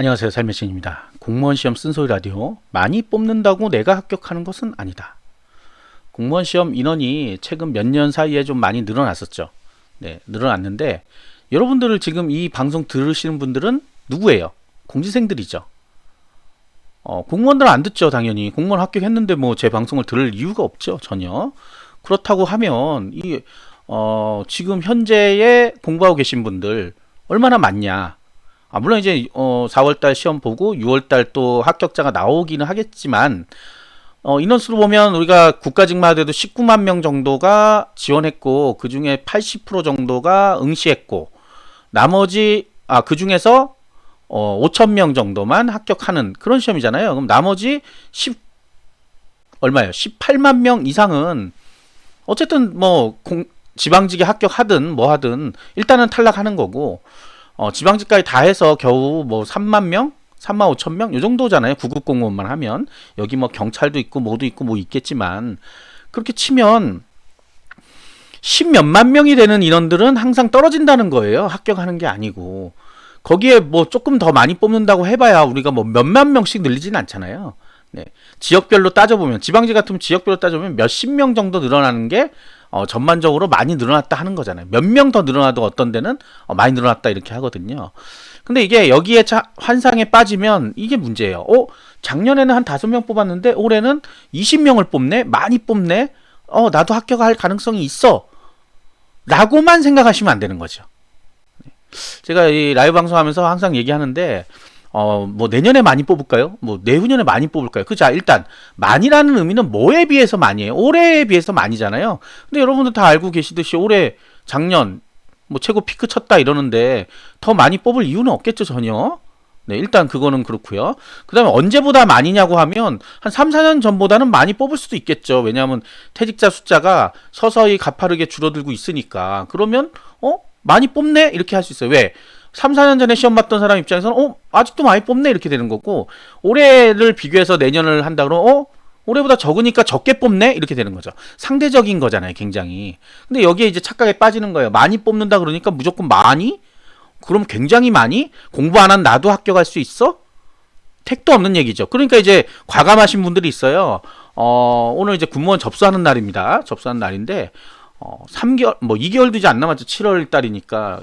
안녕하세요. 삶의 신입니다. 공무원 시험 쓴소리 라디오. 많이 뽑는다고 내가 합격하는 것은 아니다. 공무원 시험 인원이 최근 몇 년 사이에 좀 많이 늘어났었죠. 네, 늘어났는데 여러분들을 지금 이 방송 들으시는 분들은 누구예요? 공지생들이죠. 어, 공무원들은 안 듣죠, 당연히. 공무원 합격했는데 뭐 제 방송을 들을 이유가 없죠, 전혀. 그렇다고 하면 이 어, 지금 현재에 공부하고 계신 분들 얼마나 많냐? 아, 물론 이제 어 4월달 시험 보고 6월달 또 합격자가 나오기는 하겠지만 어 인원수로 보면 우리가 국가직만 하더라도 19만 명 정도가 지원했고 그 중에 80% 정도가 응시했고 나머지 아 그 중에서 어 5천 명 정도만 합격하는 그런 시험이잖아요. 그럼 나머지 10 얼마예요? 18만 명 이상은 어쨌든 뭐 공, 지방직에 합격하든 뭐 하든 일단은 탈락하는 거고 어, 지방직까지 다 해서 겨우 뭐 3만 명? 3만 5천 명? 요 정도잖아요. 구급 공무원만 하면. 여기 뭐 경찰도 있고 뭐도 있고 뭐 있겠지만 그렇게 치면 10몇만 명이 되는 인원들은 항상 떨어진다는 거예요. 합격하는 게 아니고. 거기에 뭐 조금 더 많이 뽑는다고 해봐야 우리가 뭐 몇만 명씩 늘리진 않잖아요. 네. 지역별로 따져보면, 지방직 같으면 지역별로 따져보면 몇십 명 정도 늘어나는 게 어, 전반적으로 많이 늘어났다 하는 거잖아요. 몇 명 더 늘어나도 어떤 데는 어, 많이 늘어났다 이렇게 하거든요. 근데 이게 여기에 차, 환상에 빠지면 이게 문제예요. 어, 작년에는 한 다섯 명 뽑았는데 올해는 20명을 뽑네? 많이 뽑네? 어, 나도 합격할 가능성이 있어. 라고만 생각하시면 안 되는 거죠. 네. 제가 이 라이브 방송하면서 항상 얘기하는데 어, 뭐 내년에 많이 뽑을까요? 뭐 내후년에 많이 뽑을까요? 그자 일단 많이라는 의미는 뭐에 비해서 많이에요? 올해에 비해서 많이잖아요. 근데 여러분들 다 알고 계시듯이 올해 작년 뭐 최고 피크 쳤다 이러는데 더 많이 뽑을 이유는 없겠죠, 전혀. 네, 일단 그거는 그렇고요. 그다음에 언제보다 많이냐고 하면 한 3, 4년 전보다는 많이 뽑을 수도 있겠죠. 왜냐하면 퇴직자 숫자가 서서히 가파르게 줄어들고 있으니까. 그러면 어? 많이 뽑네? 이렇게 할 수 있어요. 왜? 3, 4년 전에 시험 봤던 사람 입장에서는 어, 아직도 많이 뽑네 이렇게 되는 거고 올해를 비교해서 내년을 한다 그러면 어, 올해보다 적으니까 적게 뽑네 이렇게 되는 거죠. 상대적인 거잖아요, 굉장히. 근데 여기에 이제 착각에 빠지는 거예요. 많이 뽑는다 그러니까 무조건 많이? 그럼 굉장히 많이? 공부 안 한 나도 합격할 수 있어? 택도 없는 얘기죠. 그러니까 이제 과감하신 분들이 있어요. 어, 오늘 이제 군무원 접수하는 날입니다. 접수하는 날인데 어, 3개월 뭐 2개월 되지 안 남았죠. 7월 달이니까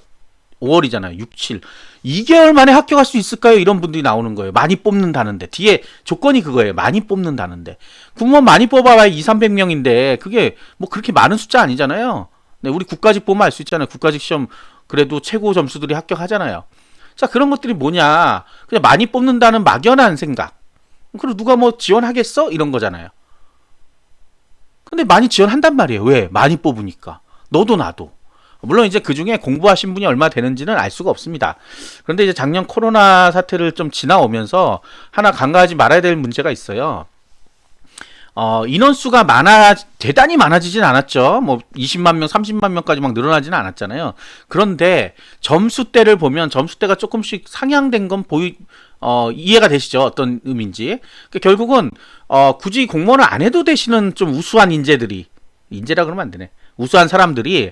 5월이잖아요. 6, 7. 2개월 만에 합격할 수 있을까요? 이런 분들이 나오는 거예요. 많이 뽑는다는데. 뒤에 조건이 그거예요. 많이 뽑는다는데. 국무원 많이 뽑아봐야 2, 300명인데 그게 뭐 그렇게 많은 숫자 아니잖아요. 네, 우리 국가직 보면 알 수 있잖아요. 국가직 시험 그래도 최고 점수들이 합격하잖아요. 자, 그런 것들이 뭐냐. 그냥 많이 뽑는다는 막연한 생각. 그리고 누가 뭐 지원하겠어? 이런 거잖아요. 근데 많이 지원한단 말이에요. 왜? 많이 뽑으니까. 너도 나도. 물론 이제 그 중에 공부하신 분이 얼마 되는지는 알 수가 없습니다. 그런데 이제 작년 코로나 사태를 좀 지나오면서 하나 간과하지 말아야 될 문제가 있어요. 어, 인원수가 많아, 대단히 많아지진 않았죠. 뭐, 20만 명, 30만 명까지 막 늘어나지는 않았잖아요. 그런데 점수대를 보면 점수대가 조금씩 상향된 건 보이, 어, 이해가 되시죠? 어떤 의미인지. 그러니까 결국은, 어, 굳이 공무원을 안 해도 되시는 좀 우수한 인재들이, 인재라 그러면 안 되네. 우수한 사람들이,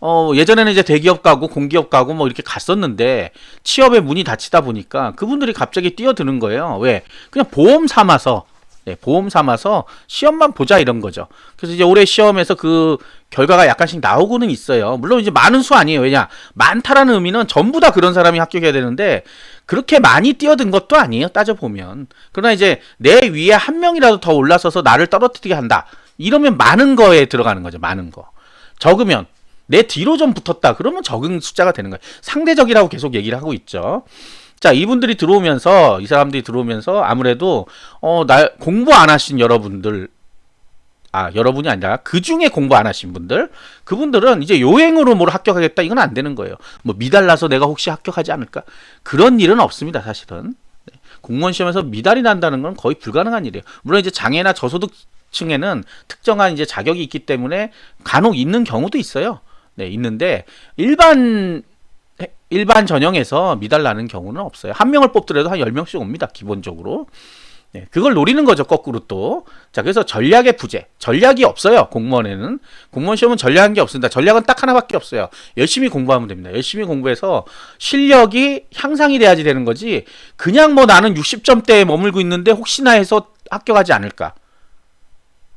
어, 예전에는 이제 대기업 가고 공기업 가고 뭐 이렇게 갔었는데 취업의 문이 닫히다 보니까 그분들이 갑자기 뛰어드는 거예요. 왜? 그냥 보험 삼아서 네, 보험 삼아서 시험만 보자 이런 거죠. 그래서 이제 올해 시험에서 그 결과가 약간씩 나오고는 있어요. 물론 이제 많은 수 아니에요. 왜냐? 많다라는 의미는 전부 다 그런 사람이 합격해야 되는데 그렇게 많이 뛰어든 것도 아니에요. 따져보면. 그러나 이제 내 위에 한 명이라도 더 올라서서 나를 떨어뜨리게 한다. 이러면 많은 거에 들어가는 거죠. 많은 거. 적으면 내 뒤로 좀 붙었다. 그러면 적은 숫자가 되는 거예요. 상대적이라고 계속 얘기를 하고 있죠. 자, 이분들이 들어오면서 이 사람들이 들어오면서 아무래도 어, 나 공부 안 하신 여러분들 아, 여러분이 아니라 그 중에 공부 안 하신 분들, 그분들은 이제 요행으로 뭘 합격하겠다 이건 안 되는 거예요. 뭐 미달나서 내가 혹시 합격하지 않을까? 그런 일은 없습니다, 사실은. 네. 공무원 시험에서 미달이 난다는 건 거의 불가능한 일이에요. 물론 이제 장애나 저소득층에는 특정한 이제 자격이 있기 때문에 간혹 있는 경우도 있어요. 네, 있는데 일반 일반 전형에서 미달 나는 경우는 없어요. 한 명을 뽑더라도 한 10명씩 옵니다. 기본적으로. 네, 그걸 노리는 거죠, 거꾸로 또. 자, 그래서 전략의 부재. 전략이 없어요, 공무원에는. 공무원 시험은 전략한 게 없습니다. 전략은 딱 하나밖에 없어요. 열심히 공부하면 됩니다. 열심히 공부해서 실력이 향상이 돼야지 되는 거지, 그냥 뭐 나는 60점대에 머물고 있는데 혹시나 해서 합격하지 않을까.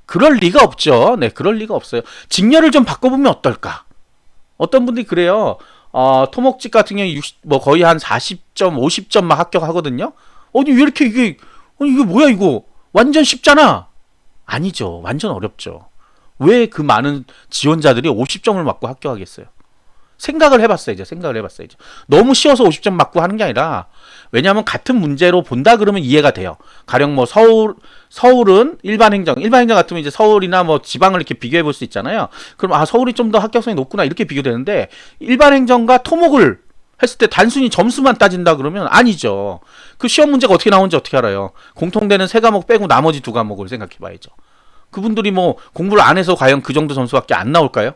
그럴 리가 없죠. 네, 그럴 리가 없어요. 직렬을 좀 바꿔보면 어떨까? 어떤 분들이 그래요. 어, 토목직 같은 경우 60, 뭐 거의 한 40점, 50점 막 합격하거든요. 아니 왜 이렇게 이게 아니 이게 뭐야 이거 완전 쉽잖아. 아니죠. 완전 어렵죠. 왜 그 많은 지원자들이 50점을 맞고 합격하겠어요? 생각을 해봤어야죠. 생각을 해봤어야죠. 너무 쉬워서 50점 맞고 하는 게 아니라 왜냐하면 같은 문제로 본다 그러면 이해가 돼요. 가령 뭐 서울 서울은 일반 행정, 일반 행정 같으면 이제 서울이나 뭐 지방을 이렇게 비교해 볼 수 있잖아요. 그럼 아 서울이 좀 더 합격성이 높구나 이렇게 비교되는데 일반 행정과 토목을 했을 때 단순히 점수만 따진다 그러면 아니죠. 그 시험 문제가 어떻게 나오는지 어떻게 알아요? 공통되는 세 과목 빼고 나머지 두 과목을 생각해 봐야죠. 그분들이 뭐 공부를 안 해서 과연 그 정도 점수밖에 안 나올까요?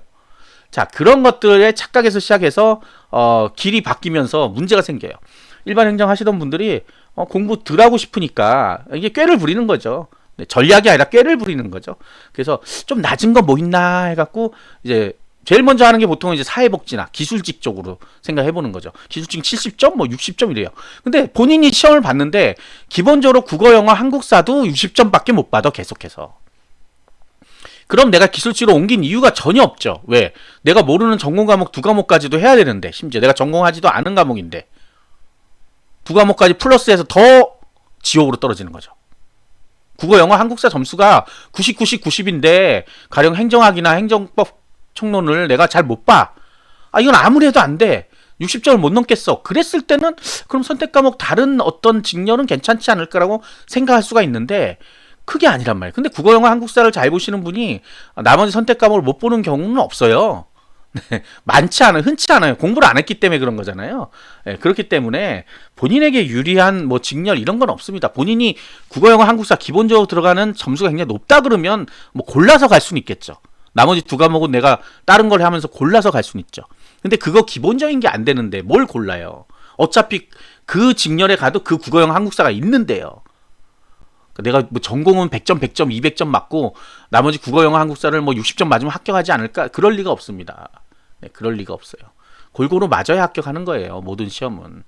자, 그런 것들의 착각에서 시작해서 어, 길이 바뀌면서 문제가 생겨요. 일반 행정 하시던 분들이 어, 공부 덜 하고 싶으니까 이게 꾀를 부리는 거죠. 네, 전략이 아니라 꾀를 부리는 거죠. 그래서 좀 낮은 거 뭐 있나 해갖고 이제 제일 먼저 하는 게 보통 이제 사회복지나 기술직 쪽으로 생각해 보는 거죠. 기술직 70점, 뭐 60점 이래요. 근데 본인이 시험을 봤는데 기본적으로 국어, 영어, 한국사도 60점밖에 못 받아 계속해서. 그럼 내가 기술직으로 옮긴 이유가 전혀 없죠. 왜? 내가 모르는 전공 과목 두 과목까지도 해야 되는데 심지어 내가 전공하지도 않은 과목인데 두 과목까지 플러스해서 더 지옥으로 떨어지는 거죠. 국어, 영어, 한국사 점수가 90, 90, 90인데 가령 행정학이나 행정법 총론을 내가 잘 못 봐. 아 이건 아무리 해도 안 돼. 60점을 못 넘겠어. 그랬을 때는 그럼 선택 과목 다른 어떤 직렬은 괜찮지 않을까라고 생각할 수가 있는데 그게 아니란 말이에요. 근데 국어, 영어, 한국사를 잘 보시는 분이 나머지 선택 과목을 못 보는 경우는 없어요. 네, 많지 않아요. 흔치 않아요. 공부를 안 했기 때문에 그런 거잖아요. 네, 그렇기 때문에 본인에게 유리한 뭐 직렬 이런 건 없습니다. 본인이 국어, 영어, 한국사 기본적으로 들어가는 점수가 굉장히 높다 그러면 뭐 골라서 갈 수는 있겠죠. 나머지 두 과목은 내가 다른 걸 하면서 골라서 갈 수는 있죠. 근데 그거 기본적인 게 안 되는데 뭘 골라요? 어차피 그 직렬에 가도 그 국어, 영어, 한국사가 있는데요. 내가 뭐 전공은 100점, 100점, 200점 맞고 나머지 국어, 영어, 한국사를 뭐 60점 맞으면 합격하지 않을까? 그럴 리가 없습니다. 네, 그럴 리가 없어요. 골고루 맞아야 합격하는 거예요. 모든 시험은.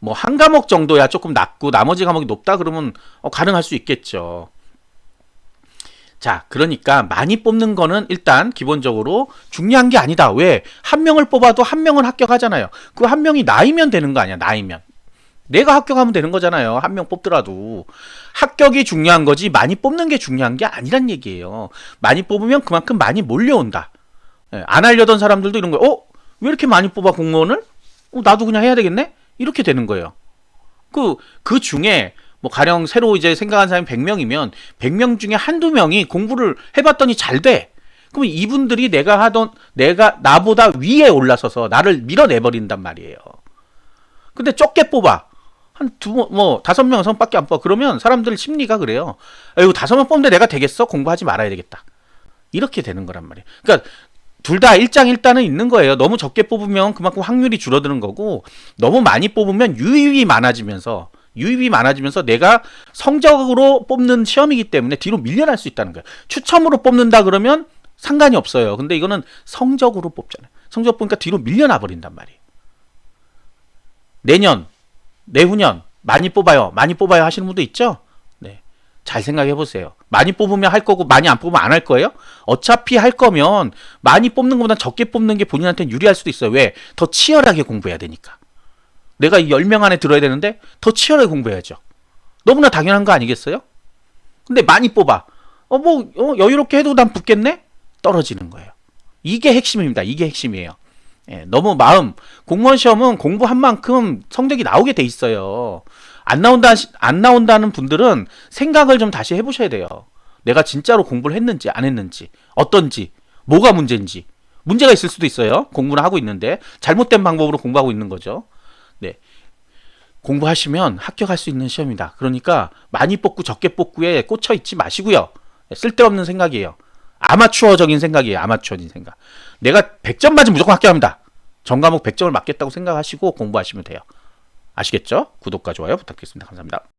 뭐 한 과목 정도야 조금 낮고 나머지 과목이 높다 그러면 어, 가능할 수 있겠죠. 자, 그러니까 많이 뽑는 거는 일단 기본적으로 중요한 게 아니다. 왜? 한 명을 뽑아도 한 명은 합격하잖아요. 그 한 명이 나이면 되는 거 아니야, 나이면. 내가 합격하면 되는 거잖아요. 한 명 뽑더라도. 합격이 중요한 거지 많이 뽑는 게 중요한 게 아니란 얘기예요. 많이 뽑으면 그만큼 많이 몰려온다. 예, 안 하려던 사람들도 이런 거예요. 어? 왜 이렇게 많이 뽑아 공무원을? 어, 나도 그냥 해야 되겠네? 이렇게 되는 거예요. 그, 그 중에 뭐 가령 새로 이제 생각한 사람이 100명이면 100명 중에 한두 명이 공부를 해봤더니 잘 돼. 그럼 이분들이 내가 하던 내가 나보다 위에 올라서서 나를 밀어내버린단 말이에요. 근데 적게 뽑아. 한 두, 뭐, 다섯 명 선밖에 안 뽑아. 그러면 사람들 심리가 그래요. 아이고, 다섯 명 뽑는데 내가 되겠어? 공부하지 말아야 되겠다. 이렇게 되는 거란 말이에요. 그러니까, 둘 다 일장일단은 있는 거예요. 너무 적게 뽑으면 그만큼 확률이 줄어드는 거고, 너무 많이 뽑으면 유입이 많아지면서, 유입이 많아지면서 내가 성적으로 뽑는 시험이기 때문에 뒤로 밀려날 수 있다는 거예요. 추첨으로 뽑는다 그러면 상관이 없어요. 근데 이거는 성적으로 뽑잖아요. 성적 보니까 뒤로 밀려나 버린단 말이에요. 내년, 내후년 많이 뽑아요. 많이 뽑아요 하시는 분도 있죠? 네. 잘 생각해 보세요. 많이 뽑으면 할 거고 많이 안 뽑으면 안 할 거예요? 어차피 할 거면 많이 뽑는 것보다 적게 뽑는 게 본인한테는 유리할 수도 있어요. 왜? 더 치열하게 공부해야 되니까. 내가 10명 안에 들어야 되는데 더 치열하게 공부해야죠. 너무나 당연한 거 아니겠어요? 근데 많이 뽑아. 어, 뭐, 어, 여유롭게 해도 난 붙겠네? 떨어지는 거예요. 이게 핵심입니다. 이게 핵심이에요. 예, 너무 마음, 공무원 시험은 공부한 만큼 성적이 나오게 돼 있어요. 안 나온다, 안 나온다는 분들은 생각을 좀 다시 해보셔야 돼요. 내가 진짜로 공부를 했는지 안 했는지, 어떤지, 뭐가 문제인지. 문제가 있을 수도 있어요. 공부를 하고 있는데, 잘못된 방법으로 공부하고 있는 거죠. 네. 공부하시면 합격할 수 있는 시험이다. 그러니까 많이 뽑고 적게 뽑고에 꽂혀 있지 마시고요. 쓸데없는 생각이에요. 아마추어적인 생각이에요. 아마추어적인 생각. 내가 100점 맞으면 무조건 합격합니다. 전 과목 100점을 맞겠다고 생각하시고 공부하시면 돼요. 아시겠죠? 구독과 좋아요 부탁드리겠습니다. 감사합니다.